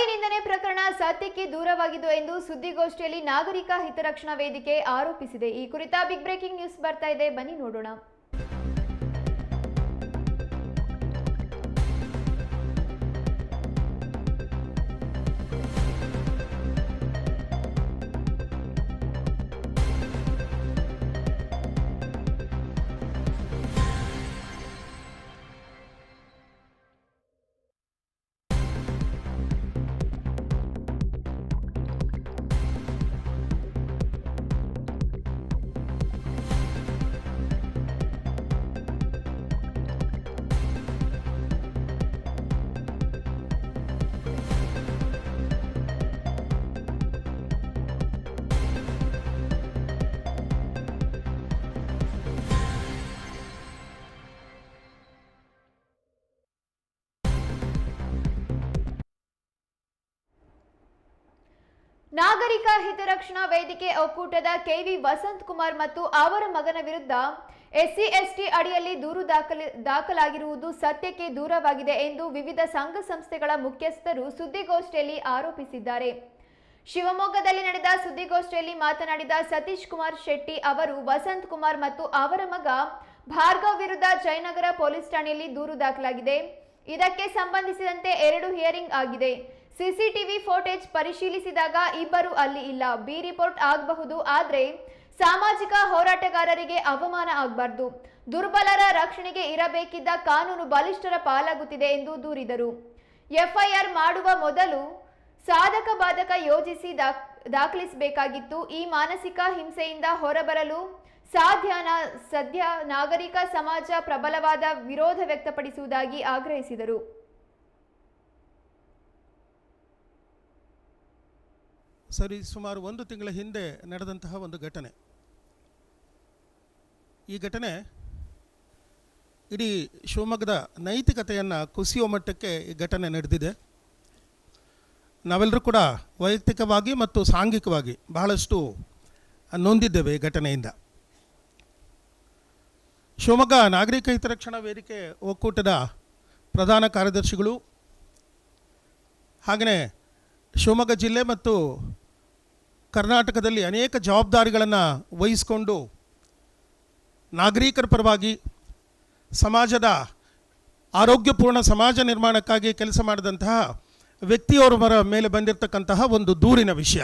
ಜಾತಿ ನಿಂದನೆ ಪ್ರಕರಣ ಸತ್ಯಕ್ಕೆ ದೂರವಾಗಿದ್ದು ಎಂದು ಸುದ್ದಿಗೋಷ್ಠಿಯಲ್ಲಿ ನಾಗರಿಕ ಹಿತರಕ್ಷಣಾ ವೇದಿಕೆ ಆರೋಪಿಸಿದೆ. ಈ ಕುರಿತ ಬಿಗ್ ಬ್ರೇಕಿಂಗ್ ನ್ಯೂಸ್ ಬರ್ತಾ ಇದೆ. ಬನ್ನಿ ನೋಡೋಣ. ನಾಗರಿಕ ಹಿತರಕ್ಷಣಾ ವೇದಿಕೆ ಒಕ್ಕೂಟದ ಕೆವಿ ವಸಂತ್ ಕುಮಾರ್ ಮತ್ತು ಅವರ ಮಗನ ವಿರುದ್ಧ ಎಸ್ಸಿ, ಎಸ್ಟಿ ಅಡಿಯಲ್ಲಿ ದೂರು ದಾಖಲ, ದಾಖಲಾಗಿರುವುದು ಸತ್ಯಕ್ಕೆ ದೂರವಾಗಿದೆ ಎಂದು ವಿವಿಧ ಸಂಘ ಸಂಸ್ಥೆಗಳ ಮುಖ್ಯಸ್ಥರು ಸುದ್ದಿಗೋಷ್ಠಿಯಲ್ಲಿ ಆರೋಪಿಸಿದ್ದಾರೆ. ಶಿವಮೊಗ್ಗದಲ್ಲಿ ನಡೆದ ಸುದ್ದಿಗೋಷ್ಠಿಯಲ್ಲಿ ಮಾತನಾಡಿದ ಸತೀಶ್ ಕುಮಾರ್ ಶೆಟ್ಟಿ ಅವರು, ವಸಂತ್ ಕುಮಾರ್ ಮತ್ತು ಅವರ ಮಗ ಭಾರ್ಗವ್ ವಿರುದ್ಧ ಜಯನಗರ ಪೊಲೀಸ್ ಠಾಣೆಯಲ್ಲಿ ದೂರು ದಾಖಲಾಗಿದೆ. ಇದಕ್ಕೆ ಸಂಬಂಧಿಸಿದಂತೆ ಎರಡು ಹಿಯರಿಂಗ್ ಆಗಿದೆ. ಸಿಸಿಟಿವಿ ಫೋಟೇಜ್ ಪರಿಶೀಲಿಸಿದಾಗ ಇಬ್ಬರು ಅಲ್ಲಿ ಇಲ್ಲ. ಬಿ ರಿಪೋರ್ಟ್ ಆಗಬಹುದು, ಆದರೆ ಸಾಮಾಜಿಕ ಹೋರಾಟಗಾರರಿಗೆ ಅವಮಾನ ಆಗಬಾರ್ದು. ದುರ್ಬಲರ ರಕ್ಷಣೆಗೆ ಇರಬೇಕಿದ್ದ ಕಾನೂನು ಬಲಿಷ್ಠರ ಪಾಲಾಗುತ್ತಿದೆ ಎಂದು ದೂರಿದರು. ಎಫ್ಐಆರ್ ಮಾಡುವ ಮೊದಲು ಸಾಧಕ ಬಾಧಕ ಯೋಜಿಸಿ ದಾಖ್, ದಾಖಲಿಸಬೇಕಾಗಿತ್ತು. ಈ ಮಾನಸಿಕ ಹಿಂಸೆಯಿಂದ ಹೊರಬರಲು ಸಾಧ್ಯನ, ಸದ್ಯ ನಾಗರಿಕ ಸಮಾಜ ಪ್ರಬಲವಾದ ವಿರೋಧ ವ್ಯಕ್ತಪಡಿಸುವುದಾಗಿ ಆಗ್ರಹಿಸಿದರು. ಸರಿ, ಸುಮಾರು ಒಂದು ತಿಂಗಳ ಹಿಂದೆ ನಡೆದಂತಹ ಒಂದು ಘಟನೆ. ಈ ಘಟನೆ ಇಡೀ ಶಿವಮೊಗ್ಗದ ನೈತಿಕತೆಯನ್ನು ಕುಸಿಯುವ ಮಟ್ಟಕ್ಕೆ ಈ ಘಟನೆ ನಡೆದಿದೆ. ನಾವೆಲ್ಲರೂ ಕೂಡ ವೈಯಕ್ತಿಕವಾಗಿ ಮತ್ತು ಸಾಂಘಿಕವಾಗಿ ಬಹಳಷ್ಟು ನೊಂದಿದ್ದೇವೆ ಈ ಘಟನೆಯಿಂದ. ಶಿವಮೊಗ್ಗ ನಾಗರಿಕ ಹಿತರಕ್ಷಣಾ ವೇದಿಕೆ ಒಕ್ಕೂಟದ ಪ್ರಧಾನ ಕಾರ್ಯದರ್ಶಿಗಳು ಹಾಗೆಯೇ ಶಿವಮೊಗ್ಗ ಜಿಲ್ಲೆ ಮತ್ತು ಕರ್ನಾಟಕದಲ್ಲಿ ಅನೇಕ ಜವಾಬ್ದಾರಿಗಳನ್ನು ವಹಿಸಿಕೊಂಡು ನಾಗರಿಕರ ಪರವಾಗಿ ಸಮಾಜದ ಆರೋಗ್ಯಪೂರ್ಣ ಸಮಾಜ ನಿರ್ಮಾಣಕ್ಕಾಗಿ ಕೆಲಸ ಮಾಡಿದಂತಹ ವ್ಯಕ್ತಿಯವರ ಮೇಲೆ ಬಂದಿರತಕ್ಕಂತಹ ಒಂದು ದೂರಿನ ವಿಷಯ.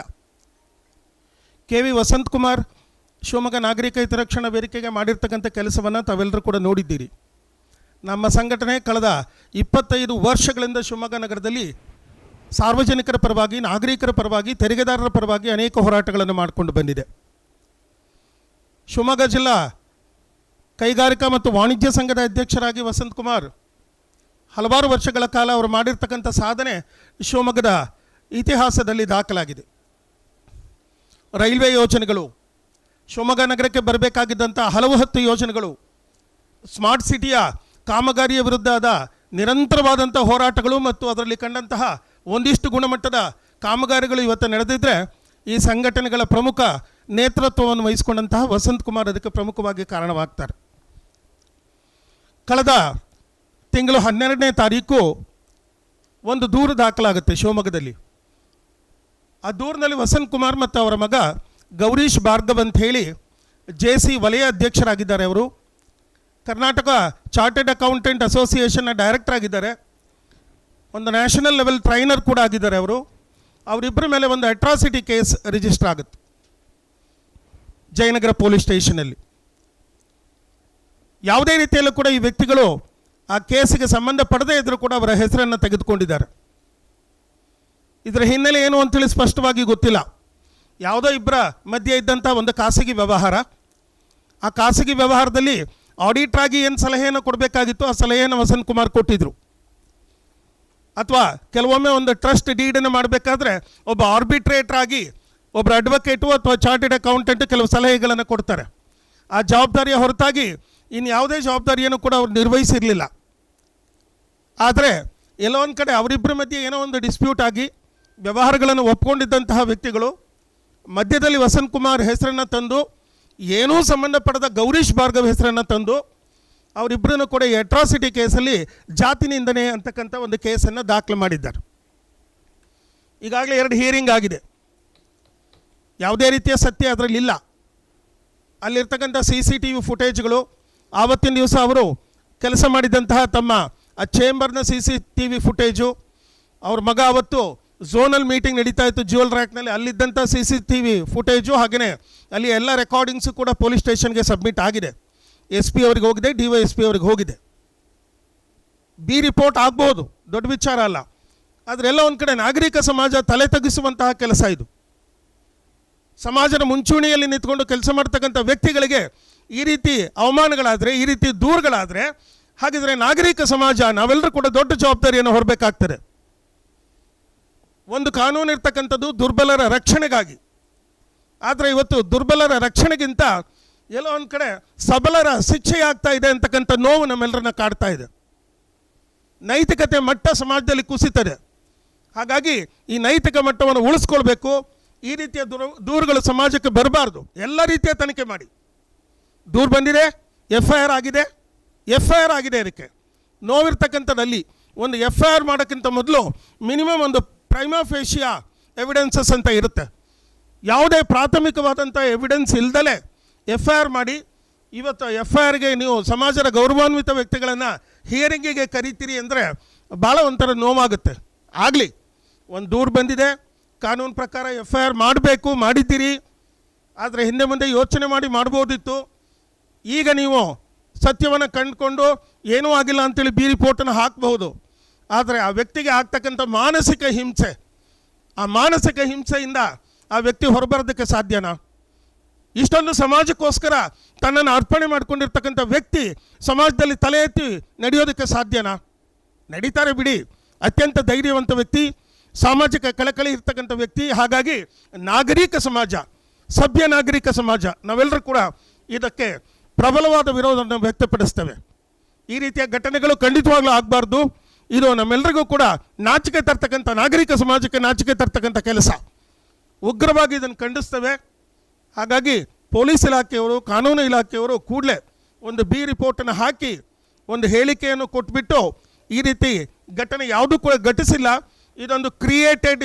ಕೆ ವಿ ವಸಂತ್ ಕುಮಾರ್ ಶಿವಮೊಗ್ಗ ನಾಗರಿಕ ಹಿತರಕ್ಷಣಾ ವೇದಿಕೆಗೆ ಮಾಡಿರ್ತಕ್ಕಂಥ ಕೆಲಸವನ್ನು ತಾವೆಲ್ಲರೂ ಕೂಡ ನೋಡಿದ್ದೀರಿ. ನಮ್ಮ ಸಂಘಟನೆ ಕಳೆದ ಇಪ್ಪತ್ತೈದು ವರ್ಷಗಳಿಂದ ಶಿವಮೊಗ್ಗ ನಗರದಲ್ಲಿ ಸಾರ್ವಜನಿಕರ ಪರವಾಗಿ, ನಾಗರಿಕರ ಪರವಾಗಿ, ತೆರಿಗೆದಾರರ ಪರವಾಗಿ ಅನೇಕ ಹೋರಾಟಗಳನ್ನು ಮಾಡಿಕೊಂಡು ಬಂದಿದೆ. ಶಿವಮೊಗ್ಗ ಜಿಲ್ಲಾ ಕೈಗಾರಿಕಾ ಮತ್ತು ವಾಣಿಜ್ಯ ಸಂಘದ ಅಧ್ಯಕ್ಷರಾಗಿ ವಸಂತ್ ಕುಮಾರ್ ಹಲವಾರು ವರ್ಷಗಳ ಕಾಲ ಅವರು ಮಾಡಿರ್ತಕ್ಕಂಥ ಸಾಧನೆ ಶಿವಮೊಗ್ಗದ ಇತಿಹಾಸದಲ್ಲಿ ದಾಖಲಾಗಿದೆ. ರೈಲ್ವೆ ಯೋಜನೆಗಳು, ಶಿವಮೊಗ್ಗ ನಗರಕ್ಕೆ ಬರಬೇಕಾಗಿದ್ದಂಥ ಹಲವು ಹತ್ತು ಯೋಜನೆಗಳು, ಸ್ಮಾರ್ಟ್ ಸಿಟಿಯ ಕಾಮಗಾರಿಯ ವಿರುದ್ಧದ ನಿರಂತರವಾದಂಥ ಹೋರಾಟಗಳು ಮತ್ತು ಅದರಲ್ಲಿ ಕಂಡಂತಹ ಒಂದಿಷ್ಟು ಗುಣಮಟ್ಟದ ಕಾಮಗಾರಿಗಳು ಇವತ್ತು ನಡೆದಿದ್ದರೆ ಈ ಸಂಘಟನೆಗಳ ಪ್ರಮುಖ ನೇತೃತ್ವವನ್ನು ವಹಿಸಿಕೊಂಡಂತಹ ವಸಂತ್ ಕುಮಾರ್ ಅದಕ್ಕೆ ಪ್ರಮುಖವಾಗಿ ಕಾರಣವಾಗ್ತಾರೆ. ಕಳೆದ ತಿಂಗಳು ಹನ್ನೆರಡನೇ ತಾರೀಕು ಒಂದು ದೂರು ದಾಖಲಾಗುತ್ತೆ ಶಿವಮೊಗ್ಗದಲ್ಲಿ. ಆ ದೂರಿನಲ್ಲಿ ವಸಂತ್ ಕುಮಾರ್ ಮತ್ತು ಅವರ ಮಗ ಗೌರೀಶ್ ಭಾರ್ಗವ್ ಅಂತ ಹೇಳಿ ಜೆ ಸಿ ವಲಯ ಅಧ್ಯಕ್ಷರಾಗಿದ್ದಾರೆ ಅವರು. ಕರ್ನಾಟಕ ಚಾರ್ಟೆಡ್ ಅಕೌಂಟೆಂಟ್ ಅಸೋಸಿಯೇಷನ್ನ ಡೈರೆಕ್ಟರ್ ಆಗಿದ್ದಾರೆ. ಒಂದು ನ್ಯಾಷನಲ್ ಲೆವೆಲ್ ಟ್ರೈನರ್ ಕೂಡ ಆಗಿದ್ದಾರೆ ಅವರು. ಅವರಿಬ್ಬರ ಮೇಲೆ ಒಂದು ಅಟ್ರಾಸಿಟಿ ಕೇಸ್ ರಿಜಿಸ್ಟರ್ ಆಗುತ್ತೆ. ಜಯನಗರ ಪೊಲೀಸ್ ಸ್ಟೇಷನಲ್ಲಿ ಯಾವುದೇ ರೀತಿಯಲ್ಲೂ ಕೂಡ ಈ ವ್ಯಕ್ತಿಗಳು ಆ ಕೇಸಿಗೆ ಸಂಬಂಧ ಪಡೆದೇ ಇದ್ದರೂ ಕೂಡ ಅವರ ಹೆಸರನ್ನು ತೆಗೆದುಕೊಂಡಿದ್ದಾರೆ. ಇದರ ಹಿನ್ನೆಲೆ ಏನು ಅಂತೇಳಿ ಸ್ಪಷ್ಟವಾಗಿ ಗೊತ್ತಿಲ್ಲ. ಯಾವುದೋ ಇಬ್ಬರ ಮಧ್ಯೆ ಇದ್ದಂಥ ಒಂದು ಖಾಸಗಿ ವ್ಯವಹಾರ. ಆ ಖಾಸಗಿ ವ್ಯವಹಾರದಲ್ಲಿ ಆಡಿಟ್ ಆಗಿ ಏನು ಸಲಹೆಯನ್ನು ಕೊಡಬೇಕಾಗಿತ್ತು ಆ ಸಲಹೆಯನ್ನು ವಸಂತ್ ಕುಮಾರ್ ಕೊಟ್ಟಿದ್ರು. ಅಥವಾ ಕೆಲವೊಮ್ಮೆ ಒಂದು ಟ್ರಸ್ಟ್ ಡೀಡನ್ನು ಮಾಡಬೇಕಾದ್ರೆ ಒಬ್ಬ ಆರ್ಬಿಟ್ರೇಟರ್ ಆಗಿ ಒಬ್ಬರು ಅಡ್ವೊಕೇಟು ಅಥವಾ ಚಾರ್ಟೆಡ್ ಅಕೌಂಟೆಂಟ್ ಕೆಲವು ಸಲಹೆಗಳನ್ನು ಕೊಡ್ತಾರೆ. ಆ ಜವಾಬ್ದಾರಿಯ ಹೊರತಾಗಿ ಇನ್ನು ಯಾವುದೇ ಜವಾಬ್ದಾರಿಯನ್ನು ಕೂಡ ಅವ್ರು ನಿರ್ವಹಿಸಿರಲಿಲ್ಲ. ಆದರೆ ಎಲ್ಲೋ ಒಂದು ಕಡೆ ಅವರಿಬ್ಬರ ಮಧ್ಯೆ ಏನೋ ಒಂದು ಡಿಸ್ಪ್ಯೂಟ್ ಆಗಿ ವ್ಯವಹಾರಗಳನ್ನು ಒಪ್ಕೊಂಡಿದ್ದಂತಹ ವ್ಯಕ್ತಿಗಳು ಮಧ್ಯದಲ್ಲಿ ವಸಂತ್ ಕುಮಾರ್ ಹೆಸರನ್ನು ತಂದು, ಏನೂ ಸಂಬಂಧಪಡದ ಗೌರೀಶ್ ಭಾರ್ಗವ್ ಹೆಸರನ್ನು ತಂದು ಅವರಿಬ್ಬರನ್ನು ಕೂಡ ಈ ಅಟ್ರಾಸಿಟಿ ಕೇಸಲ್ಲಿ ಜಾತಿ ನಿಂದನೆ ಅಂತಕ್ಕಂಥ ಒಂದು ಕೇಸನ್ನು ದಾಖಲು ಮಾಡಿದ್ದಾರೆ. ಈಗಾಗಲೇ ಎರಡು ಹಿಯರಿಂಗ್ ಆಗಿದೆ. ಯಾವುದೇ ರೀತಿಯ ಸತ್ಯ ಅದರಲ್ಲಿ ಇಲ್ಲ. ಅಲ್ಲಿರ್ತಕ್ಕಂಥ ಸಿ ಸಿ ಟಿ ವಿ ಫುಟೇಜ್ಗಳು ಆವತ್ತಿನ ದಿವಸ ಅವರು ಕೆಲಸ ಮಾಡಿದಂತಹ ತಮ್ಮ ಆ ಚೇಂಬರ್ನ C C T V footage ಅವ್ರ ಮಗ ಅವತ್ತು ಝೋನಲ್ ಮೀಟಿಂಗ್ ನಡೀತಾ ಇತ್ತು ಜ್ಯುವೆಲ್ ರ್ಯಾಕ್ನಲ್ಲಿ ಅಲ್ಲಿದ್ದಂಥ C C T V footage ಹಾಗೆಯೇ ಅಲ್ಲಿ ಎಲ್ಲ ರೆಕಾರ್ಡಿಂಗ್ಸು ಕೂಡ ಪೊಲೀಸ್ ಸ್ಟೇಷನ್ಗೆ ಸಬ್ಮಿಟ್ ಆಗಿದೆ. ಎಸ್ ಪಿ ಅವ್ರಿಗೆ ಹೋಗಿದೆ, ಡಿ ವೈ ಎಸ್ ಪಿ ಅವ್ರಿಗೆ ಹೋಗಿದೆ. ಬಿ ರಿಪೋರ್ಟ್ ಆಗ್ಬೋದು, ದೊಡ್ಡ ವಿಚಾರ ಅಲ್ಲ. ಆದರೆ ಎಲ್ಲ ಒಂದು ಕಡೆ ನಾಗರಿಕ ಸಮಾಜ ತಲೆ ತಗ್ಗಿಸುವಂತಹ ಕೆಲಸ ಇದು. ಸಮಾಜದ ಮುಂಚೂಣಿಯಲ್ಲಿ ನಿಂತ್ಕೊಂಡು ಕೆಲಸ ಮಾಡ್ತಕ್ಕಂಥ ವ್ಯಕ್ತಿಗಳಿಗೆ ಈ ರೀತಿ ಅವಮಾನಗಳಾದರೆ, ಈ ರೀತಿ ದೂರುಗಳಾದರೆ, ಹಾಗಿದ್ರೆ ನಾಗರಿಕ ಸಮಾಜ ನಾವೆಲ್ಲರೂ ಕೂಡ ದೊಡ್ಡ ಜವಾಬ್ದಾರಿಯನ್ನು ಹೊರಬೇಕಾಗ್ತದೆ. ಒಂದು ಕಾನೂನು ಇರ್ತಕ್ಕಂಥದ್ದು ದುರ್ಬಲರ ರಕ್ಷಣೆಗಾಗಿ. ಆದರೆ ಇವತ್ತು ದುರ್ಬಲರ ರಕ್ಷಣೆಗಿಂತ ಎಲ್ಲೋ ಒಂದು ಕಡೆ ಸಬಲರ ಶಿಕ್ಷೆಯಾಗ್ತಾ ಇದೆ ಅಂತಕ್ಕಂಥ ನೋವು ನಮ್ಮೆಲ್ಲರನ್ನ ಕಾಡ್ತಾ ಇದೆ. ನೈತಿಕತೆ ಮಟ್ಟ ಸಮಾಜದಲ್ಲಿ ಕುಸಿತದೆ. ಹಾಗಾಗಿ ಈ ನೈತಿಕ ಮಟ್ಟವನ್ನು ಉಳಿಸ್ಕೊಳ್ಬೇಕು. ಈ ರೀತಿಯ ದೂರ, ದೂರುಗಳು ಸಮಾಜಕ್ಕೆ ಬರಬಾರ್ದು. ಎಲ್ಲ ರೀತಿಯ ತನಿಖೆ ಮಾಡಿ. ದೂರು ಬಂದಿದೆ ಎಫ್ ಐ ಆರ್ ಆಗಿದೆ ಎಫ್ ಐ ಆರ್ ಆಗಿದೆ ಇದಕ್ಕೆ. ನೋವಿರ್ತಕ್ಕಂಥದ್ದಲ್ಲಿ ಒಂದು ಎಫ್ ಐ ಆರ್ ಮಾಡೋಕ್ಕಿಂತ ಮೊದಲು ಮಿನಿಮಮ್ ಒಂದು ಪ್ರೈಮಾಫೇಶಿಯಾ ಎವಿಡೆನ್ಸಸ್ ಅಂತ ಇರುತ್ತೆ. ಯಾವುದೇ ಪ್ರಾಥಮಿಕವಾದಂಥ ಎವಿಡೆನ್ಸ್ ಇಲ್ದಲೆ ಎಫ್ ಐ ಆರ್ ಮಾಡಿ, ಇವತ್ತು ಎಫ್ ಐ ಆರ್ಗೆ ನೀವು ಸಮಾಜದ ಗೌರವಾನ್ವಿತ ವ್ಯಕ್ತಿಗಳನ್ನು ಹಿಯರಿಂಗಿಗೆ ಕರಿತೀರಿ ಅಂದರೆ ಭಾಳ ಒಂಥರ ನೋವಾಗುತ್ತೆ. ಆಗಲಿ, ಒಂದು ದೂರು ಬಂದಿದೆ, ಕಾನೂನು ಪ್ರಕಾರ ಎಫ್ ಐ ಆರ್ ಮಾಡಬೇಕು, ಮಾಡಿದ್ದೀರಿ, ಆದರೆ ಹಿಂದೆ ಮುಂದೆ ಯೋಚನೆ ಮಾಡಿ ಮಾಡ್ಬೋದಿತ್ತು. ಈಗ ನೀವು ಸತ್ಯವನ್ನು ಕಂಡುಕೊಂಡು ಏನೂ ಆಗಿಲ್ಲ ಅಂತೇಳಿ ಬಿ ರಿಪೋರ್ಟನ್ನು ಹಾಕಬಹುದು. ಆದರೆ ಆ ವ್ಯಕ್ತಿಗೆ ಆಗ್ತಕ್ಕಂಥ ಮಾನಸಿಕ ಹಿಂಸೆ, ಆ ಮಾನಸಿಕ ಹಿಂಸೆಯಿಂದ ಆ ವ್ಯಕ್ತಿ ಹೊರಬರೋದಕ್ಕೆ ಸಾಧ್ಯನಾ? ಇಷ್ಟೊಂದು ಸಮಾಜಕ್ಕೋಸ್ಕರ ತನ್ನನ್ನು ಅರ್ಪಣೆ ಮಾಡ್ಕೊಂಡಿರ್ತಕ್ಕಂಥ ವ್ಯಕ್ತಿ ಸಮಾಜದಲ್ಲಿ ತಲೆ ಎತ್ತಿ ನಡೆಯೋದಕ್ಕೆ ಸಾಧ್ಯನಾ? ನಡೀತಾರೆ ಬಿಡಿ. ಅತ್ಯಂತ ಧೈರ್ಯವಂತ ವ್ಯಕ್ತಿ, ಸಾಮಾಜಿಕ ಕಳಕಳಿ ಇರ್ತಕ್ಕಂಥ ವ್ಯಕ್ತಿ, ಹಾಗಾಗಿ ನಾಗರಿಕ ಸಮಾಜ, ಸಭ್ಯ ನಾಗರಿಕ ಸಮಾಜ, ನಾವೆಲ್ಲರೂ ಕೂಡ ಇದಕ್ಕೆ ಪ್ರಬಲವಾದ ವಿರೋಧವನ್ನು ವ್ಯಕ್ತಪಡಿಸ್ತೇವೆ. ಈ ರೀತಿಯ ಘಟನೆಗಳು ಖಂಡಿತವಾಗ್ಲೂ ಆಗಬಾರ್ದು. ಇದು ನಮ್ಮೆಲ್ಲರಿಗೂ ಕೂಡ ನಾಚಿಕೆ ತರ್ತಕ್ಕಂಥ ನಾಗರಿಕ ಸಮಾಜಕ್ಕೆ ನಾಚಿಕೆ ತರ್ತಕ್ಕಂಥ ಕೆಲಸ. ಉಗ್ರವಾಗಿ ಇದನ್ನು ಖಂಡಿಸ್ತೇವೆ. ಹಾಗಾಗಿ ಪೊಲೀಸ್ ಇಲಾಖೆಯವರು, ಕಾನೂನು ಇಲಾಖೆಯವರು ಕೂಡಲೇ ಒಂದು ಬಿ ರಿಪೋರ್ಟನ್ನು ಹಾಕಿ ಒಂದು ಹೇಳಿಕೆಯನ್ನು ಕೊಟ್ಬಿಟ್ಟು ಈ ರೀತಿ ಘಟನೆ ಯಾವುದೂ ಕೂಡ ಘಟಿಸಿಲ್ಲ. ಇದೊಂದು ಕ್ರಿಯೇಟೆಡ್